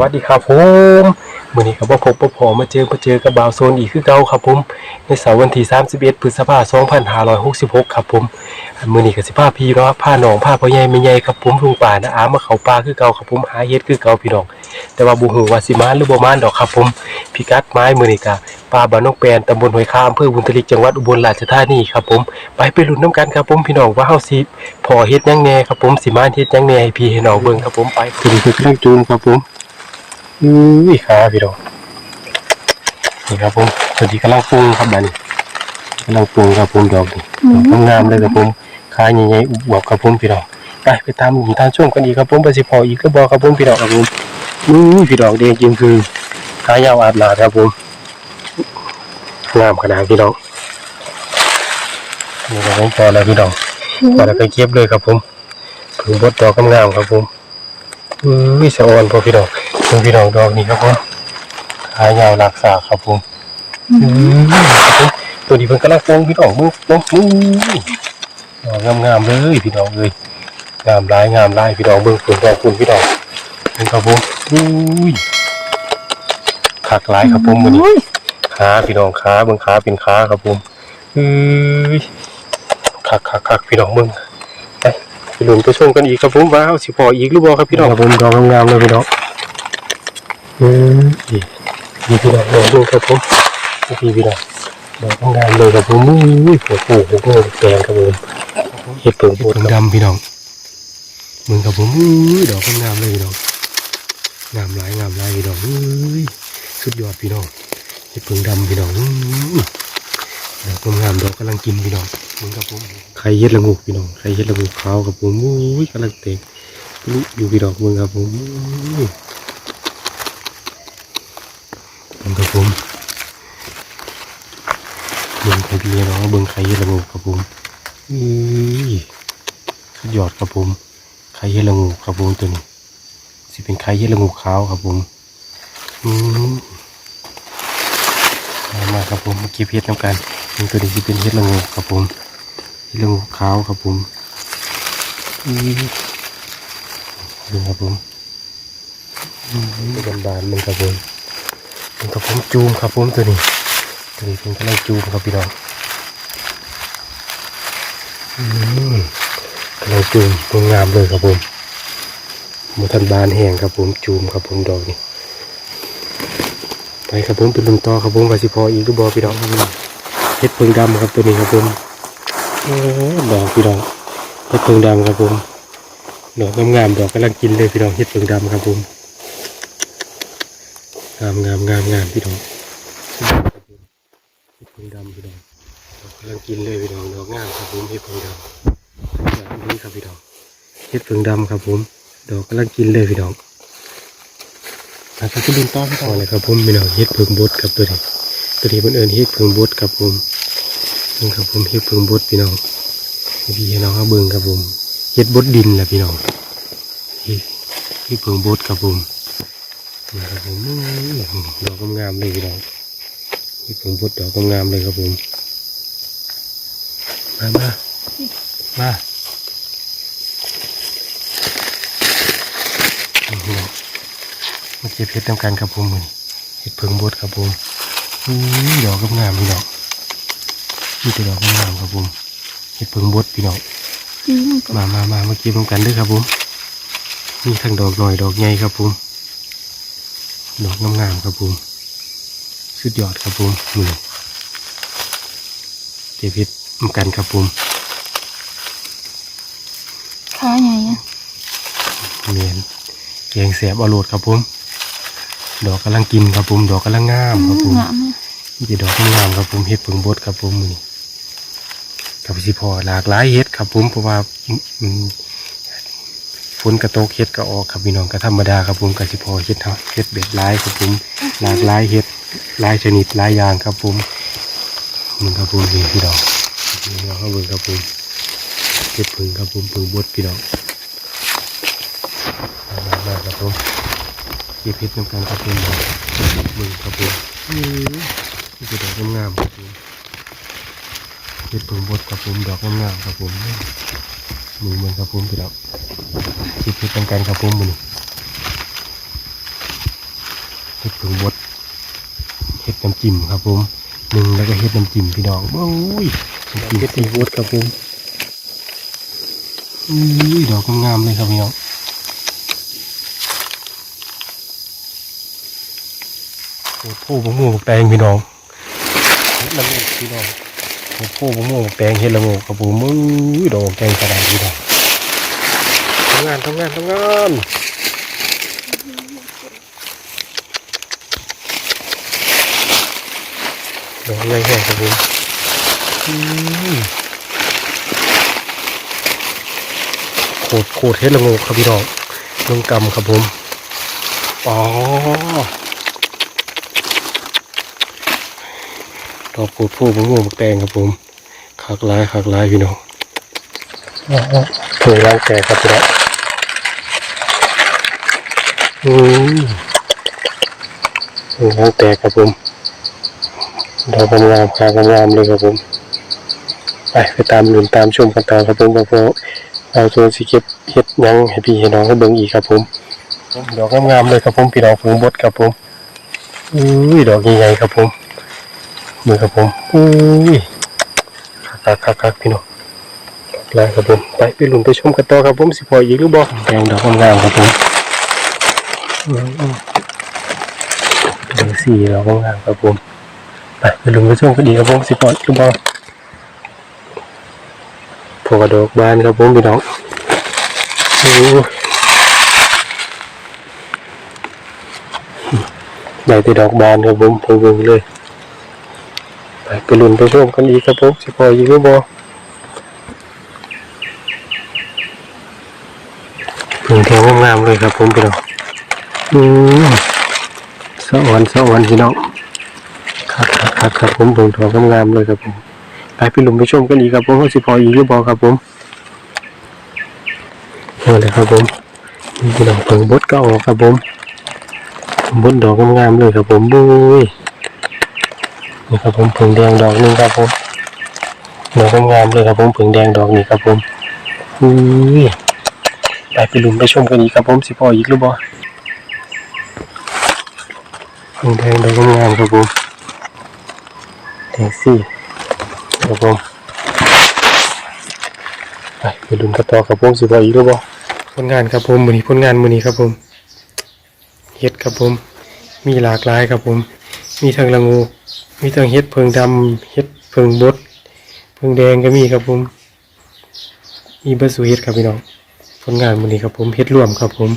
สวัสดีครับผมมื้อนี้ก็บ่พบบ่พอมาเจอมาเจอกับบ่าวโซนอีกคือเก่าครับผม ในเสาร์วันที่ 31 พฤษภาคม2566 ครับผมอันมื้อนี้ก็สิพาพี่เนาะพาหนองพาพ่อใหญ่แม่ใหญ่ครับผมลุงป่านะอามาเขาป่าคือเก่าครับผมหาเฮ็ดคือเก่าพี่น้อง แต่ว่าบ่ฮู้ว่าสิมาหรือบ่มาดอกครับผมพิกัดไม้มื้อนี้ก็ป่าบ้านนกแปนตำบลห้วยคาอำเภอบุญทลิกจังหวัดอุบลราชธานีครับผมไปไปลุ้นน้ำกันครับผมพี่น้องว่าเฮาสิพอเฮ็ดยังแน่ครับผมสิมาเฮ็ดยังแน่ให้พี่ให้น้องเบิ่งครับผมไปคือนี่คือเครื่องจูนครับผม อุ้ยขาพี่ดอกนี่ครับผมสวัสดีกำลังปรุงครับบัดนี้กำลังปรุงครับผมดอกนี่ดอกงามๆเลยครับผมขาใหญ่ๆอุบวบครับผมพี่ดอกไปไปตามหญิงทางช่วงกันอีกครับผมไปสิพออีกก็บอกครับผมพี่ดอกครับผมอุ้ยพี่ดอกแดงจริงคือขายาวอาดหลาดครับผมงามขนาดพี่ดอกนี่ก็ไม่พอแล้วพี่ดอกพอแล้วก็เก็บเลยครับผมถึงบดดอกงามๆครับผมอุ้ยสะออนพอพี่ดอก เพิ่งพี่ดอกดอกนี่ครับผมขายาวหลักษาครับผมอืมครับผมตัวนี้เพิ่งกำลังโป่งพี่ดอกมึงมึงมึงดอกงามๆเลยพี่ดอกเลยงามหลายงามหลายพี่ดอกเบิ่งฝุ่นดอกฝุ่นพี่ดอกเป็นครับผมอุ้ยขักหลายครับผมมือนี้ขาพี่ดอกขาเบิ่งขาเป็นขาครับผมอุ้ยขักขักขักพี่ดอกมึงไปลุ้นไปชมกันอีกครับผมว้าวสิพออีกหรือบ่ครับพี่น้องครับผมดอกงามๆเลยพี่น้อง อืมนี่นี่พี่น้องดอกดูครับผมพี่พี่น้องดอกงามเลยครับผมอุ้ยโอ้โหโอ้โหแดงครับผมเห็ดเปิงโบดดำพี่น้องมึงครับผมอุ้ยดอกงามเลยพี่น้องงามหลายงามหลายพี่น้องอุ้ยสุดยอดพี่น้องเห็ดเปิงดำพี่น้องอุ้ยดอกงามดอกกำลังกินพี่น้องมึงครับผมไข่เฮ็ดละงูพี่น้องไข่เฮ็ดละงูขาวครับผมอุ้ยกำลังเตะลุอยู่พี่ดอกเมืองครับผมอุ้ยมัน ครับผมเบิ่งไข่พี่น้องเบิ่งไข่เฮ็ดละงูครับผมอุ้ยสุดยอดครับผมไข่เฮ็ดละงูครับผมตัวนี้สิเป็นไข่เฮ็ดละงูขาวครับผมอืมมาครับผมมาเก็บเฮ็ดน้ำกันนี่ตัวนี้สิเป็นเฮ็ดละงูครับผมเรื่องขาวครับผมอืมดูครับผมบานบานๆมันครับผม มันกับผมจูมครับผมตัวนี้ตัวนี้เป็นกำลังจูมครับพี่น้องอืมกำลังจูมตัวงามเลยครับผมมูทันบานแห้งครับผมจูมครับผมดอกนี้ไปครับผมเป็นลุงต่อครับผมวาสิพออีกก็บอพี่น้องครับผมเฮ็ดเพิงดำครับตัวนี้ครับผมโอ้ดอกพี่น้องเห็ดเพิงดำครับผมดอกงามๆดอกกำลังกินเลยพี่น้องเห็ดเพิงดำครับผม งามงามงามงามพี่น้องเห็ดเพิงดำพี่น้องดอกกำลังกินเลยพี่น้องดอกงามครับผมเห็ดเพิงดำดอกนี้ครับพี่น้องเห็ดเพิงดำครับผมดอกกำลังกินเลยพี่น้องนะครับที่ดินต้อพี่น้องเลยครับผมพี่น้องเห็ดเพิงบดครับตัวนี้ตัวนี้มันเอิญเห็ดเพิงบดครับผมนี่ครับผมเฮ็ดเพิ่งบดพี่น้องให้พี่น้องเขาเบิ่งครับผมเฮ็ดบดดินแหละพี่น้องเฮ็ดเฮ็ดเพิ่งบดครับผม นี่ครับผมอื้อดอกงามๆเลยพี่น้องเฮ็ดเพิ่งบดดอกงามๆเลยครับผม มา มา มานี่พี่น้องมาเก็บเฮ็ดทำการครับผมมือนี้เฮ็ดเพิ่งบดครับผมอุ้ยดอกงามๆพี่น้องนี่ตัวดอกงามครับผมเห็ดเพิงบดพี่น้องอืมมามามามาเก็บรวมกันเด้วยครับผมมีทั้งดอกหน่อยดอกใหญ่ครับผม ดอกงามๆครับผมสุดยอดครับผมมือเก็บเห็ดรวมกันครับผมขาใหญ่อะเมียนแกงแสบอรรถครับผมดอกกำลังกินครับผมดอกกำลังงามครับผมงามเลยมีแต่ดอกงามๆครับผมเห็ดเพิงบดครับผมมือนี้กับสิพอหลากหลายเห็ดครับผมเพราะว่าอืม ฝนกระตกเห็ดก็ออกครับพี่น้องก็ธรรมดาครับผมกับสิพอเห็ดเนาะเห็ดเบ็ดหลายครับผมหลากหลายเห็ดหลายชนิดหลายอย่างครับผมมึงครับผมนี่พี่น้องพี่น้องเขาเบิ่งครับผมเห็ดเพิงครับผมเพิงบดพี่น้องมามาครับผมเก็บเห็ดนำกันครับผมเบิ่งครับผมอื้อนี่คือดอกงามๆครับผมเห็ดเพิงบดครับผมดอกงามๆครับผม มือมันครับผมพี่ดอกคิดคิดกันกันครับผมมือนี้เห็ดผึ่งบดเห็ดน้ำจิ้มครับผมหนึ่งแล้วก็เห็ดน้ำจิ้มพี่น้องโอ้ยน้ำจิ้มซีฟู้ดครับผมอุ้ยดอกงามเลยครับพี่น้องโอ้โหบะม่วงแตงพี่น้องเห็ดละโงกพี่น้อง โอ้โหบะม่วงแตงเห็ดลโงกครับผมอุ้ยดอกแกงกระดาษพี่น้องทำงานทำงานทำงานดอกใหญ่แห้งครับผมอืมโคตรโคตรเห็ดลโงกครับพี่น้องลงกำครับผมอ๋อ ดอกปูดผู้มะม่วงมะแตงครับผมขากหลายขากหลายพี่น้องถุงล้างแตกครับพี่น้องอืมถุงล้างแตกครับผมดอกกำงามขากำงามเลยครับผมไปไปตามลุ้นตามชมกันต่อครับผมเพราะเราตัวสิเก็บเฮ็ดหยังให้พี่ให้น้องให้เบิ่งอีกครับผมดอกงามๆเลยครับผมพี่น้องเพิ่งบดครับผมอุ้ยดอกใหญ่ๆครับผม มือครับผมอุ้ยคักคักคักๆๆพี่น้องลายครับผมไปไปลุ้นไปชมกันต่อครับผมสิพออีกหรือบ่แดงดอกงามๆครับผมอืมดอกสีดอกงามๆครับผมไปไปลุ้นไปชมกันดีครับผมสิพออีกหรือบ่พอกระดอกบานครับผมพี่น้องโอ้ยใหญ่แต่ดอกบานครับผมผมเบิ่งเลย ไปลุ้นไปชมกันอีกครับผมสิพออีกหรือบ่เพิ่งแถวงามเลยครับผมพี่น้องอืมสะอ่อนสะอ่อนพี่น้องครับครับครับผมเพิ่งแถวงามๆเลยครับผมไปไปลุ้นไปชมกันอีกครับผมสิพออีกหรือบ่ครับผมเอาเลยครับผมพี่น้องเพิ่งบดก็ออกครับผมบดดอกงามๆเลยครับผมบุ้ย นี่ครับผมผึ่งแดงดอกหนึงครับผมดอกงามๆเลยครับผมผึ่งแดงดอกนี้ครับผมอุ้ยไปไปลุ้นไปชมกันอีกครับผมสิพ่ออีกหรือบ่ผึ่งแดงดอกงามครับผมแดงสี่ครับผมไปไปลุ้นกันต่อครับผมสิพ่ออีกหรือบ่ผลงานครับผมมือนี้ผลงานมือนี้ครับผมเฮ็ดครับผม มีหลากหลายครับผม มีทั้งละงู มีทั้งเห็ดเพิงดำเห็ดเพิงบดเพิงแดงก็มีครับผม มีเบอร์สูเห็ดครับพี่น้องผลงานวันนี้ครับผมเห็ดรวมครับผม